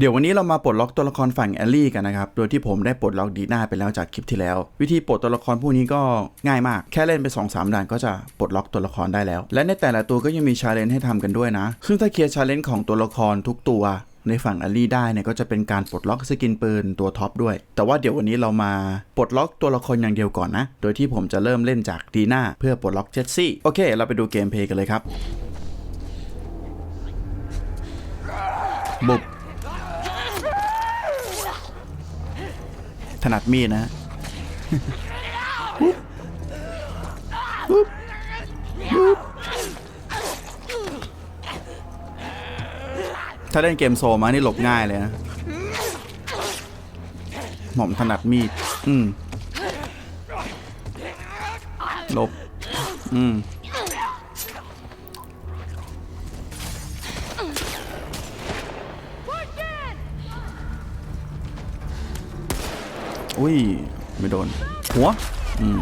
เดี๋ยววันนี้เรามาปลดล็อกตัวละครฝั่งแอลลี่กันนะครับ โดยที่ผมได้ปลดล็อกดีน่าไปแล้วจากคลิปที่แล้ว วิธีปลดตัวละครพวกนี้ก็ง่ายมาก แค่เล่นไป2อสด่านก็จะปลดล็อกตัวละครได้แล้ว และในแต่ละตัวก็ยังมีชาเลนจ์ให้ทำกันด้วยนะ ซึ่งถ้าเคลียร์ชาเลนจ์ของตัวละครทุกตัวในฝั่งแอลลี่ได้เนี่ยก็จะเป็นการปลดล็อกสกินปืนตัวท็อปด้วย แต่ว่าเดี๋ยววันนี้เรามาปลดล็อกตัวละครอย่างเดียวก่อนนะ โดยที่ผมจะเริ่มเล่นจากดีน่าเพื่อปลดล็อกเจสซี่โอเค เราไปดูเกมเพลย์กันเลยครับบุบ ถนัดมีดนะปุ๊บปุ๊บปุ๊บถ้าเล่นเกมโซมานี่หลบง่ายเลยนะ หม่อมถนัดมีด อืม หลบ อืม อุ้ย ไม่โดน หัว อืม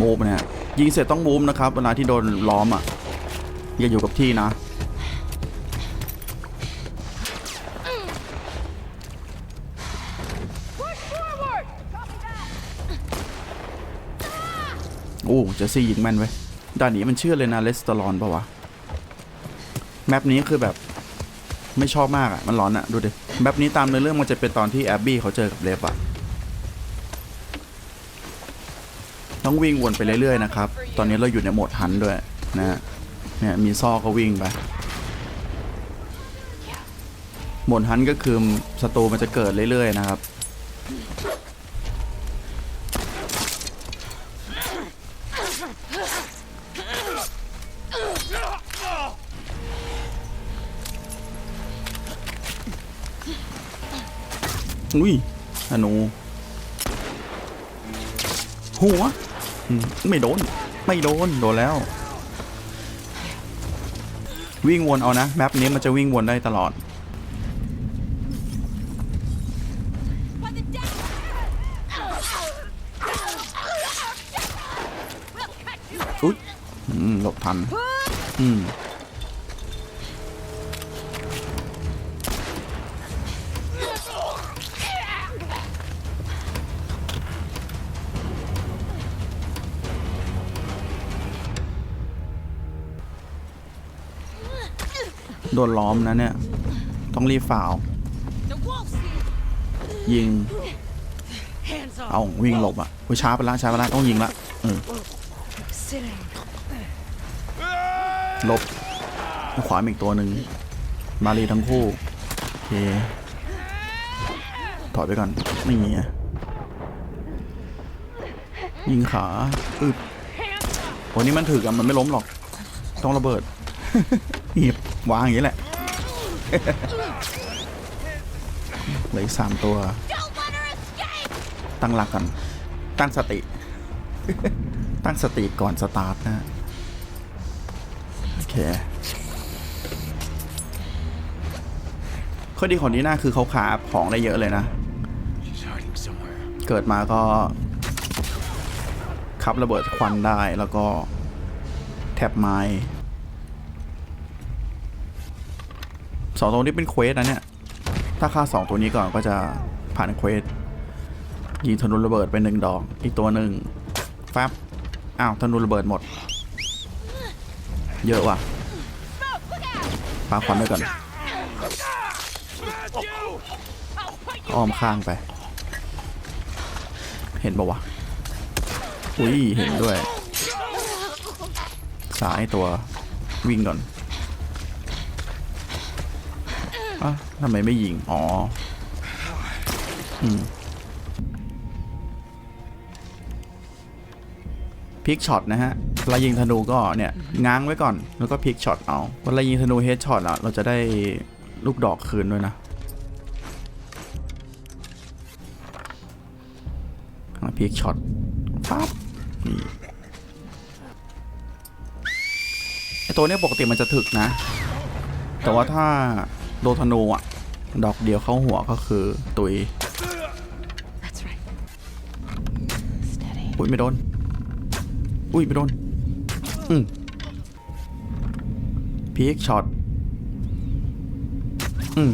มูฟเนี่ยยิงเสร็จต้องมูฟนะครับ เวลาที่โดนล้อมอะ อย่าอยู่กับที่นะ โอ้เจสซี่ยิงแม่นไว้ด่านนี้มันเชื่อเลยนะเลสเตอรอนปะวะ แมปนี้คือแบบไม่ชอบมากอะ มันร้อนอะ ดูดิ แมปนี้ตามในอเรื่องมันจะเป็นตอนที่แอบบี้เขาเจอกับเลฟอะ ต้องวิ่งวนไปเรื่อยๆนะครับ ตอนนี้เราอยู่ในโหมดฮันด้วยนะ เนี่ยมีซอกก็วิ่งไป โหมดฮันก็คือศัตรูมันจะเกิดเรื่อยๆนะครับ อุ้ยธนูหัว ไม่โดน ไม่โดน โดนแล้ว วิ่งวนเอานะ แมปนี้มันจะวิ่งวนได้ตลอด อุ๊ยหลบทัน อืม ดนล้อมนะเนี่ย ต้องรีบฝ่าวยิง เอาวิ่งหลบอะอุ้ช้าไปละช้าไปละต้องยิงละเออ Sitting. หลบขวามีอีกตัวหนึ่งมารีทั้งคู่โอเคถอยไปก่อนไม่มีอะยิงขาอึดโอ้นี่มันถือกันมันไม่ล้มหรอก ต้องระเบิดหนีบ วางอย่างนี้แหละ เหลืออีกสามตัว ตั้งหลักก่อน ตั้งสติ ตั้งสติก่อนสตาร์ทนะ โอเคข้อดีของนี้น่าคือเขาขาของได้เยอะเลยนะ เกิดมาก็ขับระเบิดควันได้แล้วก็แท็บไม้ สองตัวนี้เป็นเควสนะเนี่ย ถ้าฆ่าสองตัวนี้ก่อนก็จะผ่านเควสยิงธนูระเบิดไปหนึ่งดอกอีกตัวหนึ่งแฟบอ้าวธนูระเบิดหมด เยอะว่ะปาควันด้วยก่อนอ้อมข้างไป เห็นปะวะ อุ้ย เห็นด้วย สายตัววิ่งก่อน อะทำไมไม่ยิง อ๋อ อืมพิกช็อตนะฮะเวลายิงธนูก็เนี่ยง้างไว้ก่อน แล้วก็พิกช็อตเอาเวลายิงธนูเฮดช็อตอะ เราจะได้ลูกดอกคืนด้วยนะมาพีคช็อตปั๊บนี่ไอตัวเนี้ยปกติมันจะถึกนะ แต่ว่าถ้า โดนธนูอะ ดอกเดียวเข้าหัวก็คือตุยอุ้ยไม่โดน อุ้ยไม่โดน อืมพีคช็อต อืม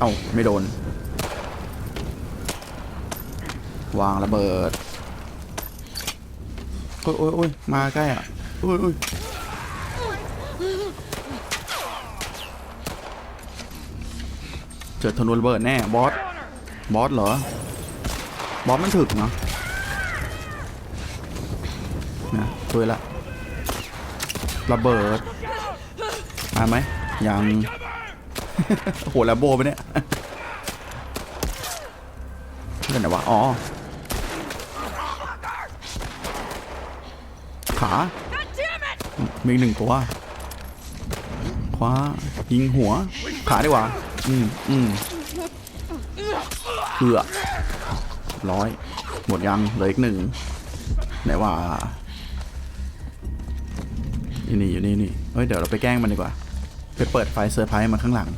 เอ้าไม่โดน วางระเบิด โอ้ยโอ้ยโอ้ยมาใกล้อะโอ้ยโอ้ยเจอธนูระเบิดแน่บอสบอสเหรอบอสมันถึกเนาะนะตัวยละระเบิดมาไหมยังโหแล้วโบไปเนี่ยเรื่องไหนวะอ๋อ ขา God damn it! มีอีกหนึ่งตัวคว้ายิงหัว ขาดีกว่า อืมอืมเอือร้อยหมดยังเหลืออีกหนึ่งไหนว่านี่นี่อยู่นี่นี่เฮ้ยเดี๋ยวเราไปแกล้งมันดีกว่า ไปเปิดไฟเซอร์ไพรส์มาข้างหลัง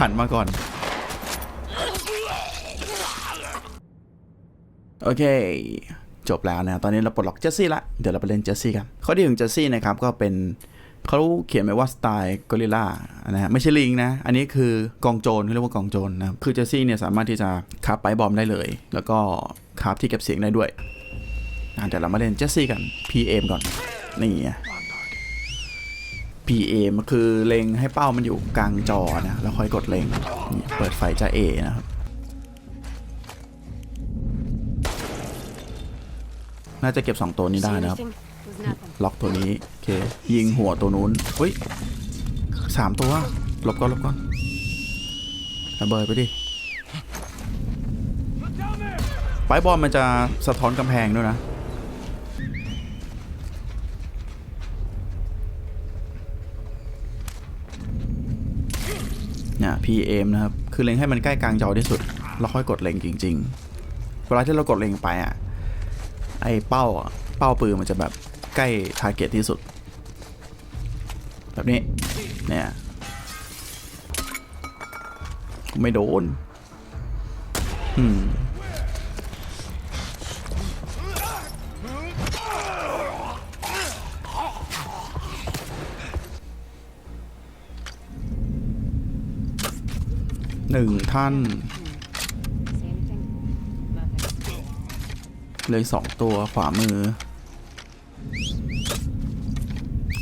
หันมาก่อน โอเค จบแล้วนะตอนนี้เราปลดล็อกเจสซี่ละเดี๋ยวเราไปเล่นเจสซี่กันข้อดีของเจสซี่นะครับก็เป็นเขาเขียนไว้ว่าสไตล์กอริลลานะฮะไม่ใช่ลิงนะ อันนี้คือกองโจรเขาเรียกว่ากองโจรนะคือเจสซี่เนี่ยสามารถที่จะคาบไปบอมได้เลย แล้วก็คาบที่เก็บเสียงได้ด้วยเดี๋ยวเรามาเล่นเจสซี่กัน PM ก่อนนี่ PM คือเล็งให้เป้ามันอยู่กลางจอนะแล้วค่อยกดเล็งเปิดไฟจะเอนะครับ น่าจะเก็บ 2 ตัวนี้ได้นะครับ Was nothing. ล็อกตัวนี้ โอเค ยิงหัวตัวนู้นเฮ้ยสามตัวหลบก่อนหลบก่อนระเบิดไปดิไปบอลมันจะสะท้อนกำแพงด้วยนะเนี่ย PM นะครับ คือเล็งให้มันใกล้กลางจอที่สุด แล้วค่อยกดเล็งจริง ๆ เวลาที่เรากดเล็งไปอะ ไอ้เป้าเป้าปืนมันจะแบบใกล้ทาร์เก็ตที่สุด แบบนี้ เนี่ยไม่โดน อืมหนึ่งท่าน เลยสองตัวขวามือ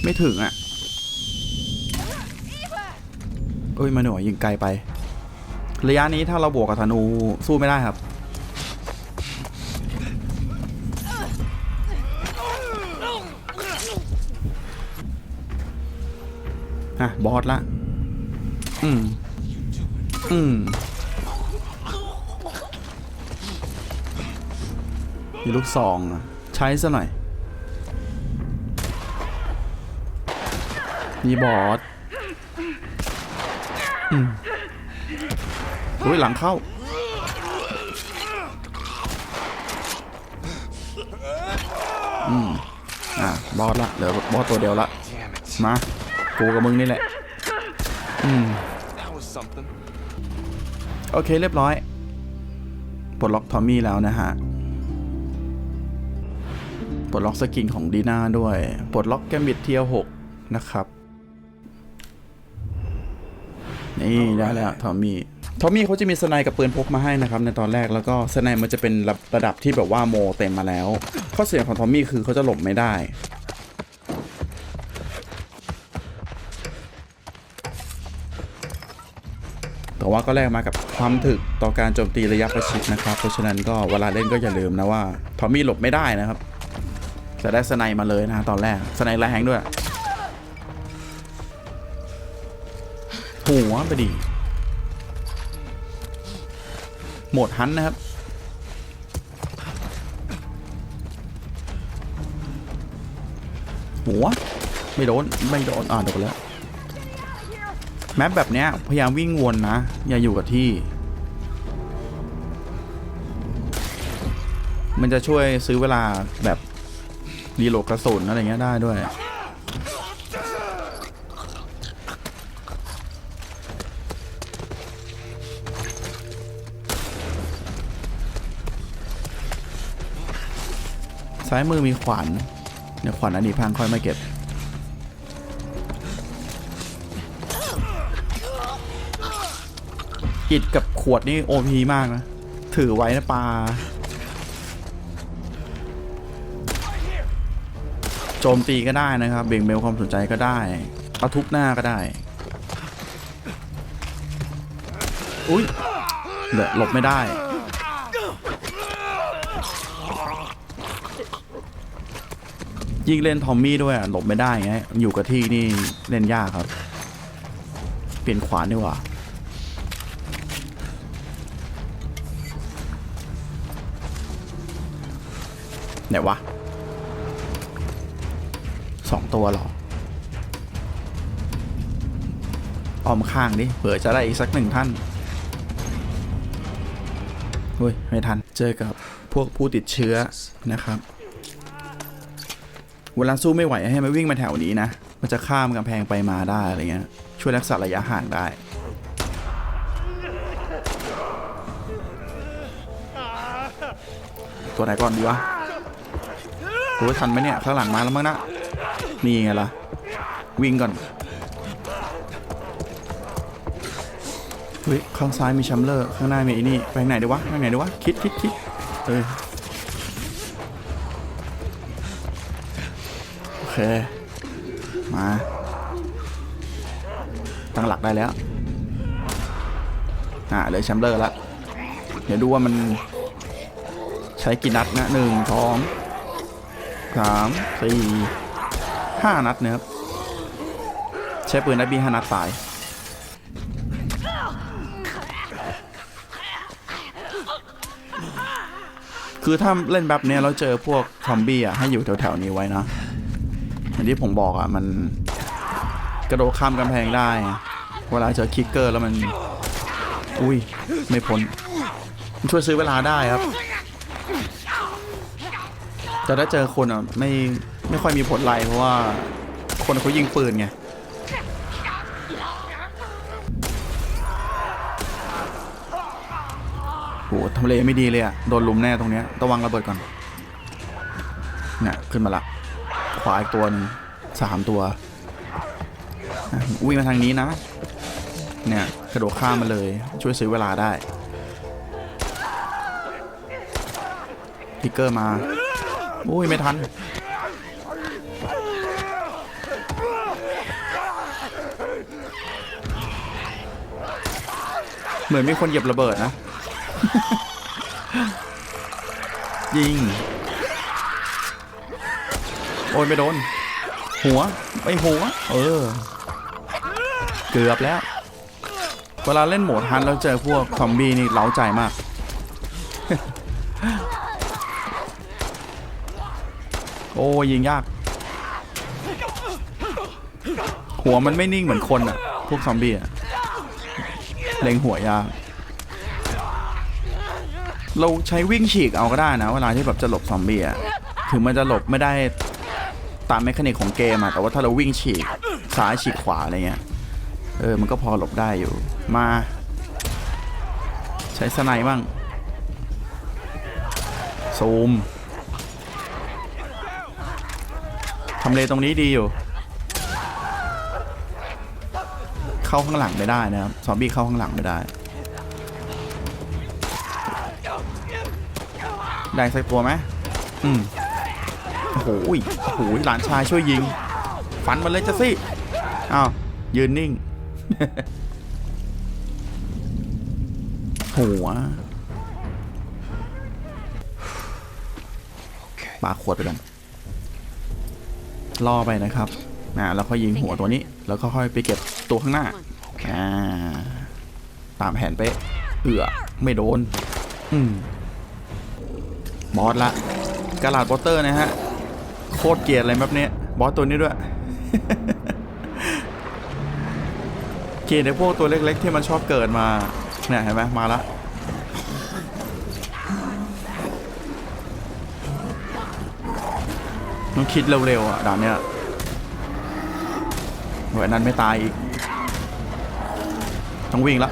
ไม่ถึงอะเอ้ยมาหน่วยยิงไกลไป ระยะนี้ถ้าเราบวกกับธนูสู้ไม่ได้ครับ อะ บอสละ อืม อืม มีลูกซองอะใช้ซะหน่อย มีบอสอุ้ยหลังเข้า อืม อะ บอสละ เหลือบอสตัวเดียวละ มา กูกับมึงนี่แหละ อืม โอเคเรียบร้อย ปลดล็อกทอมมี่แล้วนะฮะ ปลดล็อกสกินของดีน่าด้วย ปลดล็อกแกมบิดเทียหกนะครับ นี่ได้แล้วทอมมี่ทอมมี่เขาจะมีสไนด์กับปืนพกมาให้นะครับ ในตอนแรกแล้วก็สไนด์มันจะเป็นระระดับที่แบบว่าโมเต็มมาแล้ว ข้อเสียของทอมมี่คือเขาจะหลบไม่ได้แต่ว่าก็แลกมากับความถึกต่อการโจมตีระยะประชิดนะครับ เพราะฉะนั้นก็เวลาเล่นก็อย่าลืมนะว่าทอมมี่หลบไม่ได้นะครับ จะได้สไนด์มาเลยนะตอนแรกสไนด์แรงด้วย หัวไปดิโหมดฮันนะครับ หัว ไม่โดน ไม่โดน อ่าโดนแล้ว แมปแบบเนี้ย พยายามวิ่งวนนะ อย่าอยู่กับที่ มันจะช่วยซื้อเวลาแบบ รีโหลดกระสุนอะไรเงี้ยได้ด้วย ซ้ายมือมีขวานเนี่ยขวานอันนี้พังค่อยมาเก็บอิดกับขวดนี่โอพีมากนะ ถือไว้นะปลา โจมตีก็ได้นะครับ เบ่งเบนความสนใจก็ได้เอาทุบหน้าก็ได้ อุ้ยเดี๋ยวหลบไม่ได้ ยิ่งเล่นทอมมี่ด้วยอะหลบไม่ได้ไงอยู่กับที่นี่เล่นยากครับ เปลี่ยนขวานดีกว่าไหนวะ สองตัวหรออ้อมข้างดิเผื่อจะได้อีกสักหนึ่งท่านเฮ้ยไม่ทัน เจอกับพวกผู้ติดเชื้อนะครับ เวลาสู้ไม่ไหวให้มาวิ่งมาแถวนี้นะ มันจะข้ามกำแพงไปมาได้อะไรเงี้ย ช่วยรักษาระยะห่างได้ ตัวไหนก่อนดีวะโอ้ยทันไหมเนี่ย ข้างหลังมาแล้วมั้งนะ นี่ไงล่ะ วิ่งก่อนเฮ้ยข้างซ้ายมีชัมเลอร์ ข้างหน้ามีไอ้นี่ ไปไหนดีวะ ไปไหนดีวะ คิดคิดคิดเออโอเค มา ตั้งหลักได้แล้ว อ่าเลยแชมเบอร์ละ เดี๋ยวดูว่ามันใช้กี่นัดนะหนึ่งสองสามสี่ ห้านัดนะครับ ใช้ปืนได้บีห้านัดตาย คือถ้าเล่นแบบเนี้ยเราเจอพวกซอมบี้อะให้อยู่แถวๆนี้ไว้นะอย่างที่ผมบอกอะมันกระโดดข้ามกำแพงได้ เวลาเจอคิกเกอร์แล้วมัน อุ้ย ไม่พ้นมันช่วยซื้อเวลาได้ครับแต่ถ้าเจอคนอะ ไม่ ไม่ค่อยมีผลไรเพราะว่า คนเขายิงปืนไงโหทำเลไม่ดีเลยอะโดนลุมแน่ตรงเนี้ยต้องวางระเบิดก่อนเนี่ยขึ้นมาละ ขวาอีกตัวนึงสามตัววิ่งมาทางนี้นะ เนี่ยกระโดดข้ามมาเลย ช่วยซื้อเวลาได้ทิกเกอร์มาอุ้ย ไม่ทัน เหมือนมีคนเหยียบระเบิดนะ ยิง โอ้ยไม่โดน หัวไอยหัว เออ เกือบแล้ว เวลาเล่นโหมดฮันแล้วเจอพวกซอมบี้นี่เล้าใจมาก โอ้ยิงยาก หัวมันไม่นิ่งเหมือนคนอะพวกซอมบี้อะ เล็งหัวยาก เราใช้วิ่งฉีกเอาก็ได้นะ เวลาที่แบบจะหลบซอมบี้อะถึงมันจะหลบไม่ได้ตามแมคานิกของเกมอะแต่ว่าถ้าเราวิ่งฉีกซ้ายฉีกขวาอะไรเงี้ย เออ มันก็พอหลบได้อยู่ มา ใช้สไนบ้างซูมทำเลตรงนี้ดีอยู่ เข้าข้างหลังไม่ได้นะครับซอมบี้เข้าข้างหลังไม่ได้ ได้สักตัวไหมอืมโอ้โหยโอ้โหยหลานชายช่วยยิง ฟันมันเลยจะสิอ้าวยืนนิ่งหัวปาขวดไปกันล่อไปนะครับอ่าแล้วก็ยิงหัวตัวนี้ แล้วก็ค่อยไปเก็บ ตัวข้างหน้าอ่าตามแผนเป๊ะเอือไม่โดน อืมบอสละกาลาดบอสเตอร์นะฮะ โคตรเกลียดอะไรแบบเนี้ยบอสตัวนี้ด้วย เกลียดไอ้พวกตัวเล็ก ๆ ที่มันชอบเกิดมา เนี่ยเห็นไหมมาละต้องคิดเร็วๆอะด่านเนี้ยหน่วยนั้นไม่ตายอีก ต้องวิ่งละ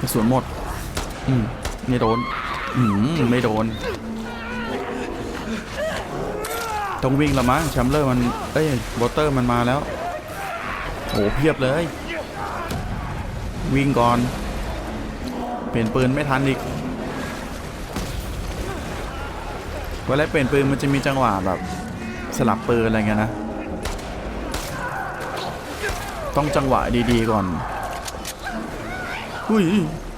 กระสุนหมด อืมไม่โดน อืมไม่โดน ต้องวิ่งละมั้งแชมเลอร์มัน เอ้ยวอเตอร์มันมาแล้วโอ้เพียบเลย วิ่งก่อน เปลี่ยนปืนไม่ทันอีกเวลาเปลี่ยนปืนมันจะมีจังหวะแบบสลับปืนอะไรเงี้ยนะ ต้องจังหวะดีๆก่อนอุ้ย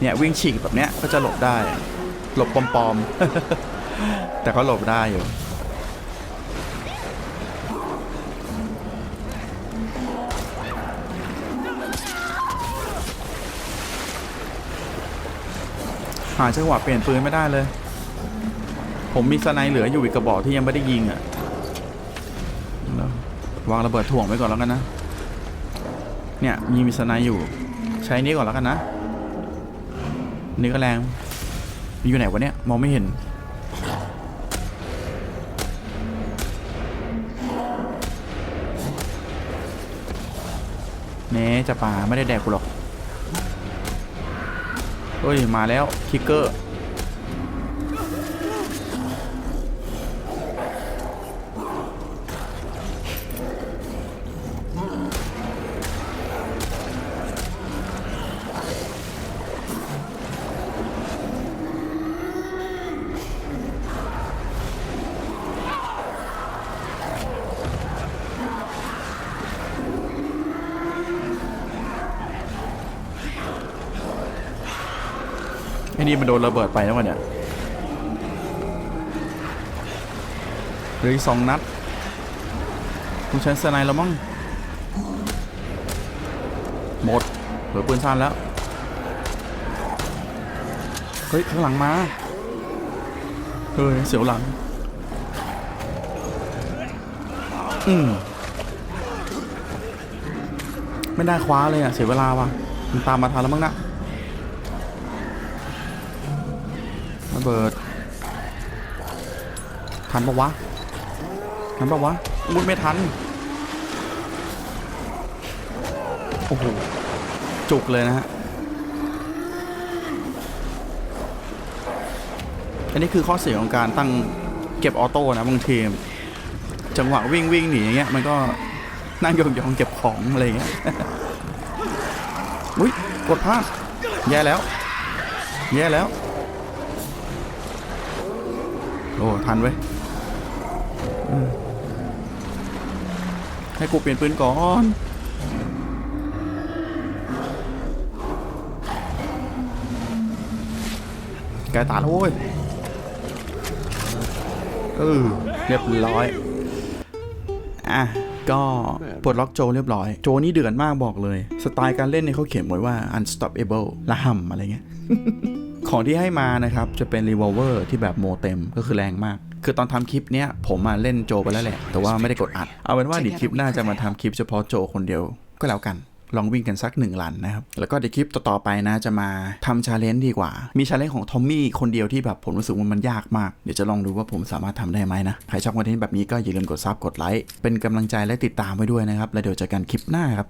เนี่ยวิ่งฉีกแบบเนี้ยก็จะหลบได้ หลบปลอมๆ แต่ก็หลบได้อยู่หาจังหวะเปลี่ยนปืนไม่ได้เลย ผมมีสไนเหลืออยู่อีกกระบอกที่ยังไม่ได้ยิงอะแล้ววางระเบิดถ่วงไว้ก่อนแล้วกันนะ เนี่ย มีมีสไนอยู่ ใช้นี้ก่อนแล้วกันนะ นี่ก็แรง อยู่ไหนวะเนี่ย มองไม่เห็น เน่จะป่าไม่ได้แดกกูหรอก เฮ้ย มาแล้วคิกเกอร์ นี่มันโดนระเบิดไปแล้ววะเนี่ยเหลืออีกสองนัดคุณใช้สไนแล้วมั้งหมดเหลือปืนสั้นแล้ว เฮ้ย ข้างหลังมา เฮ้ย เสียวหลัง อืมไม่ได้คว้าเลยอะ เสียเวลาว่ะมันตามมาทันแล้วมั้งนะระ ทันปะวะทันปะวะอุ้ยไม่ทัน โอ้โห จุกเลยนะฮะ อันนี้คือข้อเสียของการตั้งเก็บออโต้นะบางทีจังหวะวิ่งวิ่งหนีอย่างเงี้ยมันก็นั่งยองๆเก็บของอะไรเงี้ย อุ้ยกดพลาดแย่แล้ว แย่แล้ว โอ้ ทันเว้ย ให้กูเปลี่ยนปืนก่อนแกตาแล้วโว้ย เออ เรียบร้อย อะ ก็ปลดล็อกโจเรียบร้อย โจนี่เดือดมากบอกเลย สไตล์การเล่นเนี่ยเขาเขียนไว้ว่า unstoppable ละห่ำอะไรเงี้ย ของที่ให้มานะครับ จะเป็นรีวอลเวอร์ที่แบบโมเต็มก็คือแรงมาก คือตอนทำคลิปเนี้ยผมมาเล่นโจไปแล้วแหละ แต่ว่าไม่ได้กดอัด เอาเป็นว่าเดี๋ยวคลิปหน้าจะมาทำคลิปเฉพาะโจคนเดียวก็แล้วกันลองวิ่งกันสักหนึ่งลันนะครับ แล้วก็เดี๋ยวคลิปต่อๆไปนะจะมาทำชาเลนจ์ดีกว่า มีชาเลนจ์ของทอมมี่คนเดียวที่แบบผมรู้สึกว่ามันยากมาก เดี๋ยวจะลองดูว่าผมสามารถทำได้ไหมนะ ใครชอบคอนเทนต์แบบนี้ก็อย่าลืมกดซับกดไลค์ เป็นกำลังใจและติดตามไว้ด้วยนะครับ แล้วเดี๋ยวเจอกันคลิปหน้าครับ